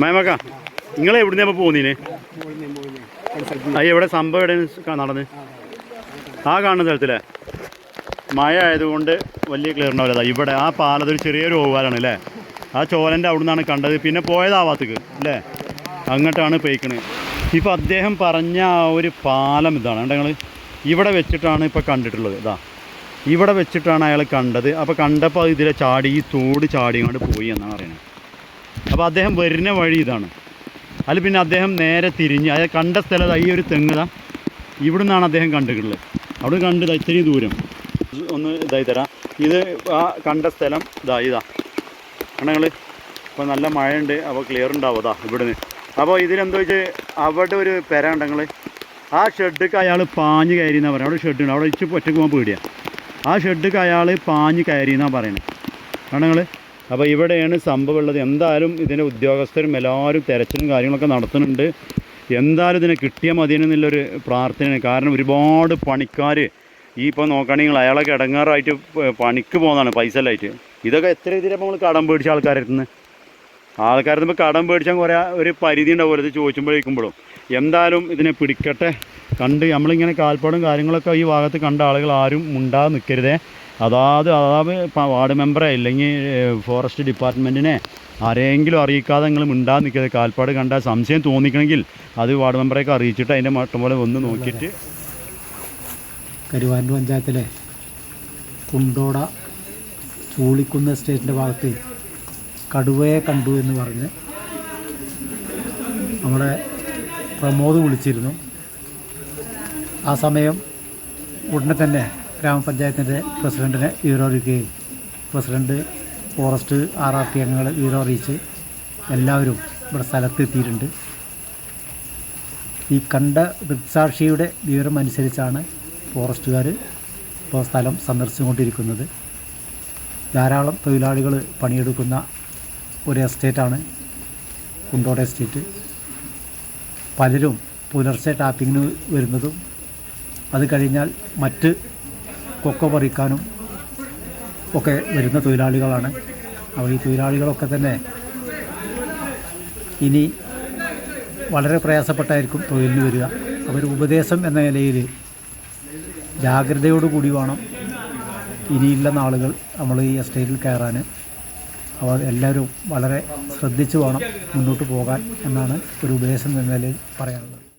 മേമക്ക നിങ്ങൾ എവിടുന്ന ഇപ്പോൾ പോന്നീന്? ആ എവിടെ സംഭവം എവിടെ നടന്ന്? ആ കാണുന്ന സ്ഥലത്തില്ലേ? മഴ ആയതുകൊണ്ട് വലിയ ക്ലിയർ ഉണ്ടാവില്ല ഇവിടെ ആ പാലത്തൊരു ചെറിയൊരു ഓവാലാണ് അല്ലേ ആ ചോലന്റെ അവിടെ നിന്നാണ് കണ്ടത്. പിന്നെ പോയത് പോയതാവാത്തേക്ക് അല്ലേ അങ്ങോട്ടാണ് പെയ്ക്കണത് ഇപ്പോൾ അദ്ദേഹം പറഞ്ഞ ആ ഒരു പാലം ഇതാണ്. ഞങ്ങൾ ഇവിടെ വെച്ചിട്ടാണ് ഇപ്പോൾ കണ്ടിട്ടുള്ളത്. ഇതാ. ഇവിടെ വെച്ചിട്ടാണ് അയാൾ കണ്ടത്. അപ്പോൾ കണ്ടപ്പോൾ ഇതിലെ ചാടി ഈ തോട് കൊണ്ട് പോയി എന്നാണ് പറയുന്നത്. അപ്പോൾ അദ്ദേഹം വരുന്ന വഴി ഇതാണ്. അതിൽ പിന്നെ അദ്ദേഹം നേരെ തിരിഞ്ഞ് അതായത് കണ്ട സ്ഥലത്ത് ഈ ഒരു തെങ്ങുത ഇവിടെ നിന്നാണ് അദ്ദേഹം കണ്ടിട്ടുള്ളത്. അവിടെ കണ്ട് ഇത്രയും ദൂരം. ഒന്ന് ഇതായി തരാം. ഇത് ആ കണ്ട സ്ഥലം ഇതാ ഇതാ. കണ്ടങ്ങൾ ഇപ്പോൾ നല്ല മഴയുണ്ട് അപ്പോൾ ക്ലിയർ ഉണ്ടാവും അതാ ഇവിടുന്ന്. അപ്പോൾ ഇതിലെന്താ വെച്ചാൽ അവിടെ ഒരു പെര ഉണ്ടെങ്കിൽ ആ ഷെഡ്ക്ക് അയാൾ പാഞ്ഞ് കയറി എന്നാണ് പറയുന്നത്. അവിടെ ഷെഡ് ഉണ്ട്. അവിടെ ഇച്ചിരി ഒറ്റയ്ക്ക് പോകാൻ പേടിയാണ് ആ ഷെഡ്ക്ക് അയാൾ പാഞ്ഞ് കയറി എന്നാണ് പറയുന്നത്. കണ്ടങ്ങൾ അപ്പോൾ ഇവിടെയാണ് സംഭവമുള്ളത് എന്തായാലും ഇതിന്റെ ഉദ്യോഗസ്ഥരും എല്ലാവരും തിരച്ചിലും കാര്യങ്ങളൊക്കെ നടത്തുന്നുണ്ട്. എന്തായാലും ഇതിനെ കിട്ടിയാൽ മതിയെന്നുള്ളൊരു പ്രാർത്ഥനയാണ്. കാരണം ഒരുപാട് പണിക്കാർ ഈ ഇപ്പോൾ നോക്കുകയാണെങ്കിൽ അയാളൊക്കെ ഇടങ്ങാറായിട്ട് പണിക്ക് പോകുന്നതാണ് പൈസ എല്ലായിട്ട് ഇതൊക്കെ എത്ര ഇതിലപ്പോൾ നമ്മൾ കടം പേടിച്ച ആൾക്കാരായിരുന്നു ആൾക്കാരുടെ ഇപ്പോൾ കടം പേടിച്ചാൽ കുറേ ഒരു പരിധി ഉണ്ടാവും ഇത് ചോദിച്ചുമ്പോഴേക്കുമ്പോഴും. എന്തായാലും ഇതിനെ പിടിക്കട്ടെ. കണ്ട് നമ്മളിങ്ങനെ കാൽപ്പാടും കാര്യങ്ങളൊക്കെ ഈ ഭാഗത്ത് കണ്ട ആളുകൾ ആരും മുണ്ടാതെ നിൽക്കരുതേ. അതാത് അതാത് വാർഡ് മെമ്പറെ അല്ലെങ്കിൽ ഫോറസ്റ്റ് ഡിപ്പാർട്ട്മെന്റിനെ ആരെങ്കിലും അറിയിക്കാതെ നിങ്ങൾ മിണ്ടാതെ നിൽക്കരുത് കാൽപ്പാട് കണ്ട സംശയം തോന്നിക്കണമെങ്കിൽ അത് വാർഡ് മെമ്പറെയൊക്കെ അറിയിച്ചിട്ട് അതിന്റെ മട്ടം പോലെ ഒന്ന് നോക്കിയിട്ട് കരുവാരൂർ പഞ്ചായത്തിലെ കുണ്ടോട ചൂളിക്കുന്ന എസ്റ്റേറ്റിന്റെ ഭാഗത്ത് കടുവയെ കണ്ടു എന്ന് പറഞ്ഞ് നമ്മുടെ പ്രമോദ് വിളിച്ചിരുന്നു. ആ സമയം ഉടനെ തന്നെ ഗ്രാമപഞ്ചായത്തിന്റെ പ്രസിഡന്റിനെ വിവരം അറിയിക്കുകയും president forest R R T അംഗങ്ങൾ വിവരം അറിയിച്ച് എല്ലാവരും ഇവിടെ സ്ഥലത്തെത്തിയിട്ടുണ്ട്. ഈ കണ്ട ദൃക്സാക്ഷിയുടെ വിവരം അനുസരിച്ചാണ് ഫോറസ്റ്റുകാർ ഇപ്പോൾ സ്ഥലം സന്ദർശിച്ചുകൊണ്ടിരിക്കുന്നത്. ധാരാളം തൊഴിലാളികൾ പണിയെടുക്കുന്ന ഒരു എസ്റ്റേറ്റാണ് കുണ്ടോട എസ്റ്റേറ്റ്. പലരും പുലർച്ചെ ടാപ്പിങ്ങിന് വരുന്നതും അത് കഴിഞ്ഞാൽ മറ്റ് കൊക്ക പറിക്കാനും ഒക്കെ വരുന്ന തൊഴിലാളികളാണ്. അപ്പോൾ ഈ തൊഴിലാളികളൊക്കെ തന്നെ ഇനി വളരെ പ്രയാസപ്പെട്ടായിരിക്കും തൊഴിലിന് വരിക. അവർ ഉപദേശം എന്ന നിലയിൽ ജാഗ്രതയോടുകൂടി വേണം ഇനിയുള്ള നാളുകൾ നമ്മൾ ഈ എസ്റ്റേറ്റിൽ കയറാൻ. അപ്പോൾ എല്ലാവരും വളരെ ശ്രദ്ധിച്ചു വേണം മുന്നോട്ട് പോകാൻ എന്നാണ് ഒരു ഉപദേശം എന്ന നിലയിൽ പറയാനുള്ളത്.